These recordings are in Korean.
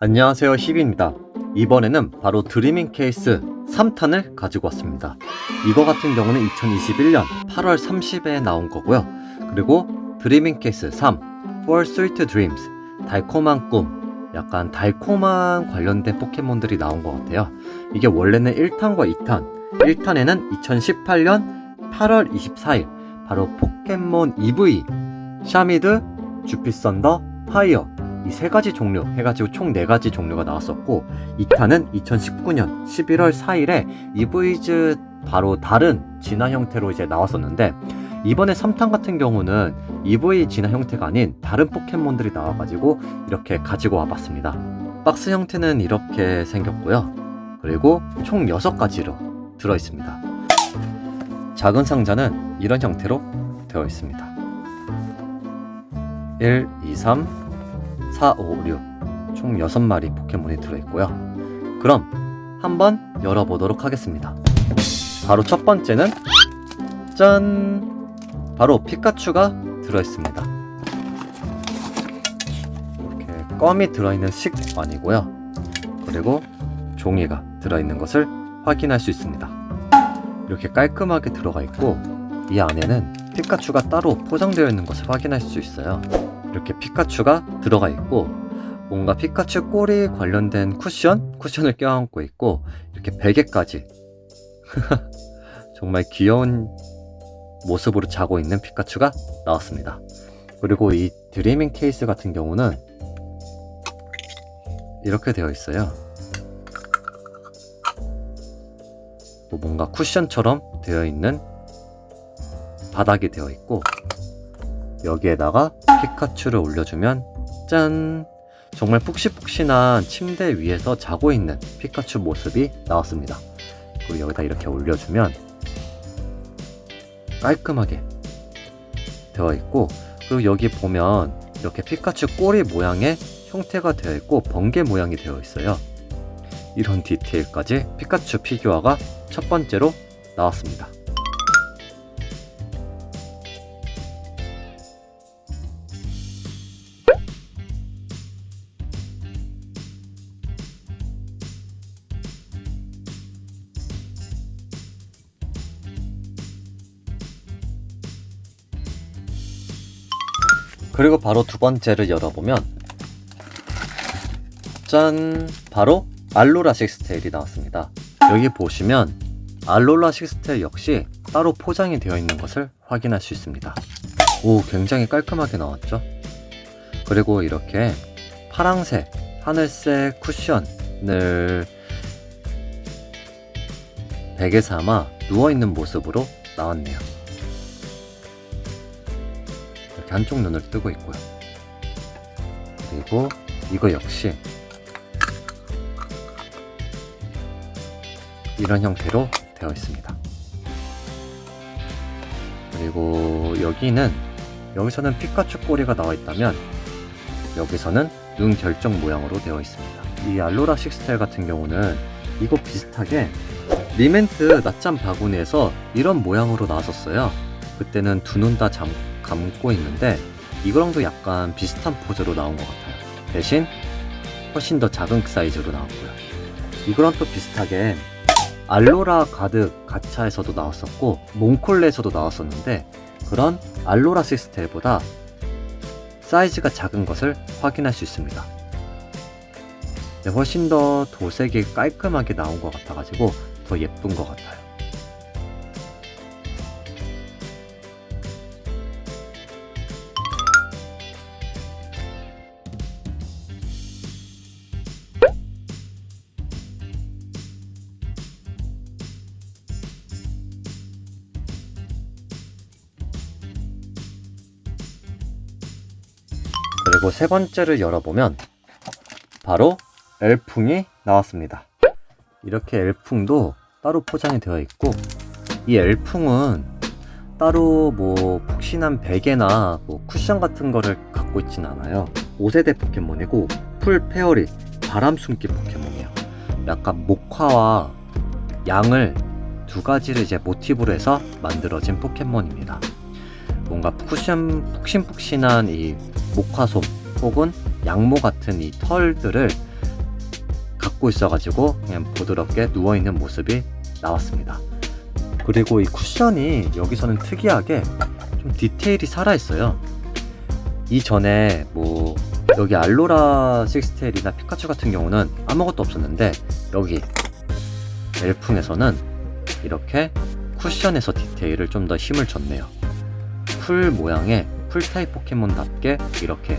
안녕하세요 히비입니다. 이번에는 바로 드리밍 케이스 3탄을 가지고 왔습니다. 이거 같은 경우는 2021년 8월 30일에 나온 거고요. 그리고 드리밍 케이스 3 For Sweet Dreams 달콤한 꿈 약간 달콤한 관련된 포켓몬들이 나온 것 같아요. 이게 원래는 1탄과 2탄 1탄에는 2018년 8월 24일 바로 포켓몬 EV 샤미드, 주피썬더, 파이어 이 세 가지 종류 해가지고 총 네 가지 종류가 나왔었고 2탄은 2019년 11월 4일에 EV즈 바로 다른 진화 형태로 이제 나왔었는데 이번에 3탄 같은 경우는 EV 진화 형태가 아닌 다른 포켓몬들이 나와가지고 이렇게 가지고 와봤습니다. 박스 형태는 이렇게 생겼고요. 그리고 총 6가지로 들어있습니다. 작은 상자는 이런 형태로 되어 있습니다. 1, 2, 3, 4, 5, 6. 총 6마리 포켓몬이 들어있고요. 그럼 한번 열어보도록 하겠습니다. 바로 첫 번째는 짠! 바로 피카츄가 들어있습니다. 이렇게 껌이 들어있는 식관이고요. 그리고 종이가 들어있는 것을 확인할 수 있습니다. 이렇게 깔끔하게 들어가 있고 이 안에는 피카츄가 따로 포장되어 있는 것을 확인할 수 있어요. 이렇게 피카츄가 들어가 있고 뭔가 피카츄 꼬리 관련된 쿠션? 쿠션을 껴안고 있고 이렇게 베개까지 정말 귀여운 모습으로 자고 있는 피카츄가 나왔습니다. 그리고 이 드리밍 케이스 같은 경우는 이렇게 되어 있어요. 뭐 뭔가 쿠션처럼 되어 있는 바닥이 되어 있고 여기에다가 피카츄를 올려주면 짠! 정말 푹신푹신한 침대 위에서 자고 있는 피카츄 모습이 나왔습니다. 그리고 여기다 이렇게 올려주면 깔끔하게 되어 있고 그리고 여기 보면 이렇게 피카츄 꼬리 모양의 형태가 되어 있고 번개 모양이 되어 있어요. 이런 디테일까지 피카츄 피규어가 첫 번째로 나왔습니다. 그리고 바로 두 번째를 열어보면 짠! 바로 알로라 식 스테일이 나왔습니다. 여기 보시면 알로라 식 스테일 역시 따로 포장이 되어 있는 것을 확인할 수 있습니다. 오, 굉장히 깔끔하게 나왔죠? 그리고 이렇게 파랑색, 하늘색 쿠션을 베개 삼아 누워있는 모습으로 나왔네요. 이렇게 한쪽 눈을 뜨고 있고요. 그리고 이거 역시 이런 형태로 되어 있습니다. 그리고 여기는 여기서는 피카츄 꼬리가 나와 있다면 여기서는 눈 결정 모양으로 되어 있습니다. 이 알로라 식스타일 같은 경우는 이거 비슷하게 리멘트 낮잠 바구니에서 이런 모양으로 나왔었어요. 그때는 두 눈 다 감고 있는데 이거랑도 약간 비슷한 포즈로 나온 것 같아요. 대신 훨씬 더 작은 사이즈로 나왔고요. 이거랑 또 비슷하게 알로라 가드 가차에서도 나왔었고 몽콜레에서도 나왔었는데 그런 알로라 시스텔보다 사이즈가 작은 것을 확인할 수 있습니다. 네, 훨씬 더 도색이 깔끔하게 나온 것 같아가지고 더 예쁜 것 같아요. 그리고 세 번째를 열어보면 바로 엘풍이 나왔습니다. 이렇게 엘풍도 따로 포장이 되어 있고 이 엘풍은 따로 뭐 푹신한 베개나 뭐 쿠션 같은 거를 갖고 있진 않아요. 5세대 포켓몬이고 풀 페어리 바람 숨기 포켓몬이에요. 약간 목화와 양을 두 가지를 이제 모티브로 해서 만들어진 포켓몬입니다. 뭔가 푹신, 푹신푹신한 이 목화솜 혹은 양모 같은 이 털들을 눕고 있어가지고 그냥 부드럽게 누워있는 모습이 나왔습니다. 그리고 이 쿠션이 여기서는 특이하게 좀 디테일이 살아있어요. 이전에 뭐 여기 알로라 식스테일이나 피카츄 같은 경우는 아무것도 없었는데 여기 엘풍에서는 이렇게 쿠션에서 디테일을 좀 더 힘을 줬네요. 풀 모양의 풀타입 포켓몬답게 이렇게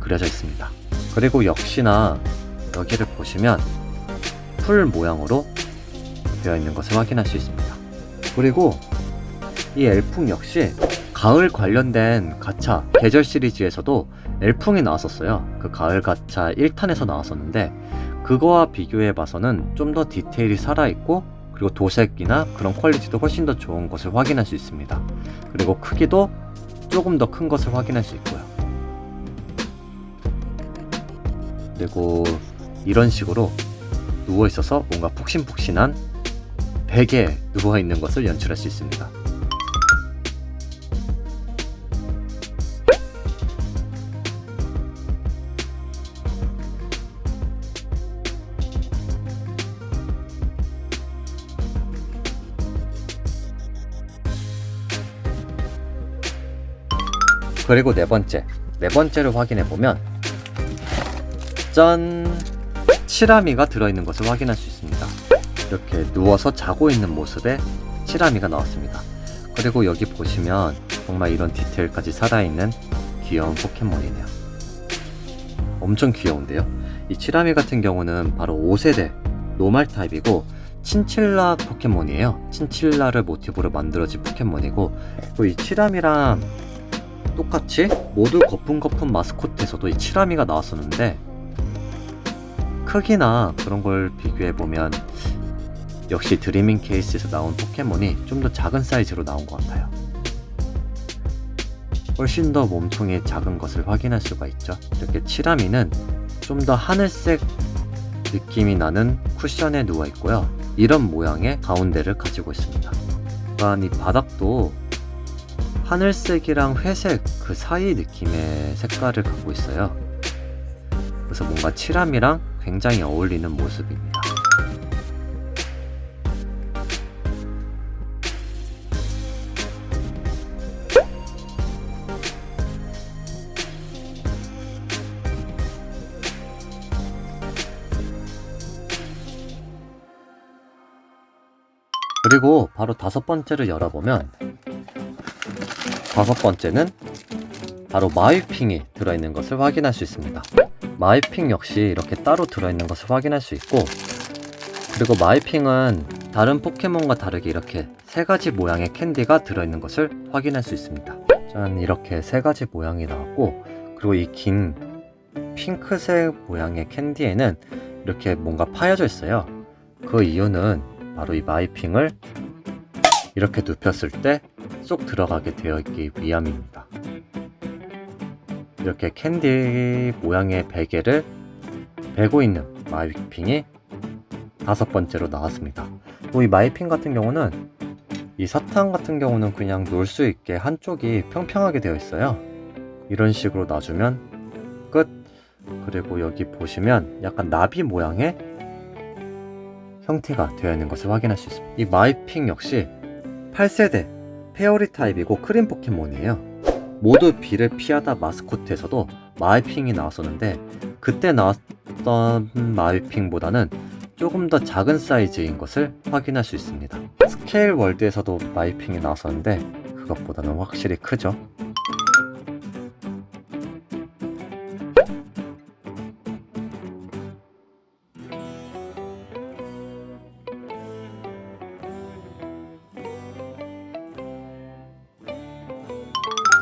그려져 있습니다. 그리고 역시나 여기를 보시면 풀 모양으로 되어 있는 것을 확인할 수 있습니다. 그리고 이 엘풍 역시 가을 관련된 가차 계절 시리즈에서도 엘풍이 나왔었어요. 그 가을 가차 1탄에서 나왔었는데 그거와 비교해 봐서는 좀 더 디테일이 살아있고 그리고 도색이나 그런 퀄리티도 훨씬 더 좋은 것을 확인할 수 있습니다. 그리고 크기도 조금 더 큰 것을 확인할 수 있고요. 그리고 이런 식으로 누워 있어서 뭔가 푹신푹신한 베개에 누워 있는 것을 연출할 수 있습니다. 그리고 네 번째, 네 번째를 확인해 보면 짠! 치라미가 들어있는 것을 확인할 수 있습니다. 이렇게 누워서 자고 있는 모습의 치라미가 나왔습니다. 그리고 여기 보시면 정말 이런 디테일까지 살아있는 귀여운 포켓몬이네요. 엄청 귀여운데요? 이 치라미 같은 경우는 바로 5세대 노말 타입이고 친칠라 포켓몬이에요. 친칠라를 모티브로 만들어진 포켓몬이고 또이 치라미랑 똑같이 모두 거품거품 마스코트에서도 이 치라미가 나왔었는데 크기나 그런 걸 비교해보면 역시 드리밍 케이스에서 나온 포켓몬이 좀 더 작은 사이즈로 나온 것 같아요. 훨씬 더 몸통이 작은 것을 확인할 수가 있죠. 이렇게 치라미는 좀 더 하늘색 느낌이 나는 쿠션에 누워 있고요. 이런 모양의 가운데를 가지고 있습니다. 또한 이 바닥도 하늘색이랑 회색 그 사이 느낌의 색깔을 갖고 있어요. 그래서 뭔가 칠함이랑 굉장히 어울리는 모습입니다. 그리고 바로 다섯 번째를 열어보면 다섯 번째는 바로 마이핑이 들어있는 것을 확인할 수 있습니다. 마이핑 역시 이렇게 따로 들어있는 것을 확인할 수 있고 그리고 마이핑은 다른 포켓몬과 다르게 이렇게 세 가지 모양의 캔디가 들어있는 것을 확인할 수 있습니다. 짠 이렇게 세 가지 모양이 나왔고 그리고 이 긴 핑크색 모양의 캔디에는 이렇게 뭔가 파여져 있어요. 그 이유는 바로 이 마이핑을 이렇게 눕혔을 때 쏙 들어가게 되어 있기 위함입니다. 이렇게 캔디 모양의 베개를 베고 있는 마이핑이 다섯 번째로 나왔습니다. 또 이 마이핑 같은 경우는 이 사탕 같은 경우는 그냥 놀수 있게 한쪽이 평평하게 되어 있어요. 이런 식으로 놔주면 끝. 그리고 여기 보시면 약간 나비 모양의 형태가 되어 있는 것을 확인할 수 있습니다. 이 마이핑 역시 8세대 페어리 타입이고 크림 포켓몬이에요. 모두 비를 피하다 마스코트에서도 마이핑이 나왔었는데 그때 나왔던 마이핑보다는 조금 더 작은 사이즈인 것을 확인할 수 있습니다. 스케일 월드에서도 마이핑이 나왔었는데 그것보다는 확실히 크죠.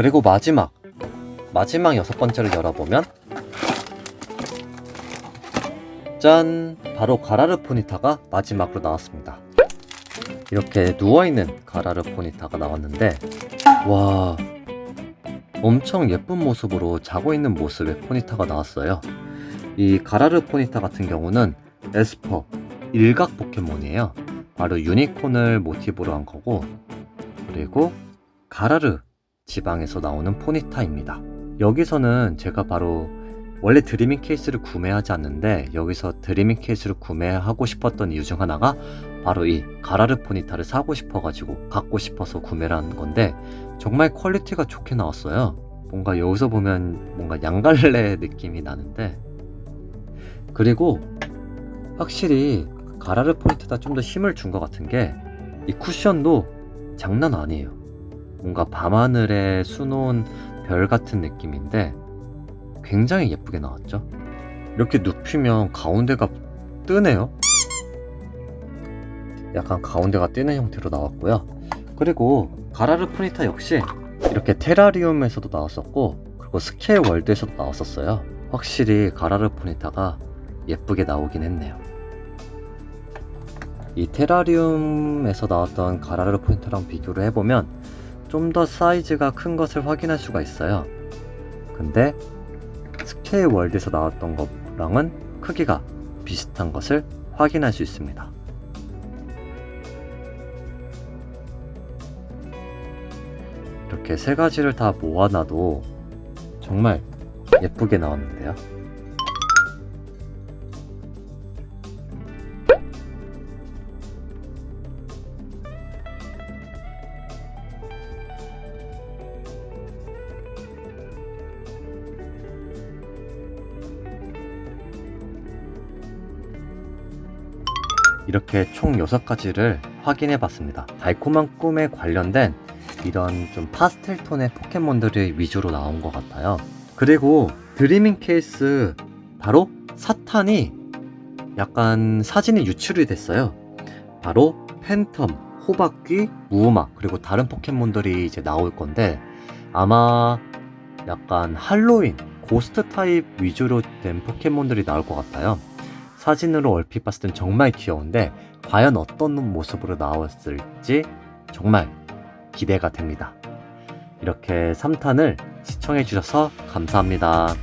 그리고 마지막 마지막 여섯 번째를 열어보면 짠! 바로 가라르 포니타가 마지막으로 나왔습니다. 이렇게 누워있는 가라르 포니타가 나왔는데 와 엄청 예쁜 모습으로 자고 있는 모습의 포니타가 나왔어요. 이 가라르 포니타 같은 경우는 에스퍼 일각 포켓몬이에요. 바로 유니콘을 모티브로 한 거고 그리고 가라르 지방에서 나오는 포니타입니다. 여기서는 제가 바로 원래 드리밍 케이스를 구매하지 않는데 여기서 드리밍 케이스를 구매하고 싶었던 이유 중 하나가 바로 이 가라르 포니타를 사고 싶어가지고 갖고 싶어서 구매를 한 건데 정말 퀄리티가 좋게 나왔어요. 뭔가 여기서 보면 뭔가 양갈래 느낌이 나는데 그리고 확실히 가라르 포니타가 좀더 힘을 준 것 같은 게 이 쿠션도 장난 아니에요. 뭔가 밤하늘에 수놓은 별 같은 느낌인데 굉장히 예쁘게 나왔죠. 이렇게 눕히면 가운데가 뜨네요. 약간 가운데가 뜨는 형태로 나왔고요. 그리고 가라르 프리타 역시 이렇게 테라리움에서도 나왔었고 그리고 스케일 월드에서도 나왔었어요. 확실히 가라르 프리타가 예쁘게 나오긴 했네요. 이 테라리움에서 나왔던 가라르 포인트랑 비교를 해보면 좀 더 사이즈가 큰 것을 확인할 수가 있어요. 근데 스케일 월드에서 나왔던 것랑은 크기가 비슷한 것을 확인할 수 있습니다. 이렇게 세 가지를 다 모아놔도 정말 예쁘게 나왔는데요. 이렇게 총 6가지를 확인해 봤습니다. 달콤한 꿈에 관련된 이런 좀 파스텔 톤의 포켓몬들이 위주로 나온 것 같아요. 그리고 드리밍 케이스 바로 사탄이 약간 사진이 유출이 됐어요. 바로 팬텀, 호박귀, 무우마 그리고 다른 포켓몬들이 이제 나올 건데 아마 약간 할로윈, 고스트 타입 위주로 된 포켓몬들이 나올 것 같아요. 사진으로 얼핏 봤을 땐 정말 귀여운데 과연 어떤 모습으로 나왔을지 정말 기대가 됩니다. 이렇게 3탄을 시청해 주셔서 감사합니다.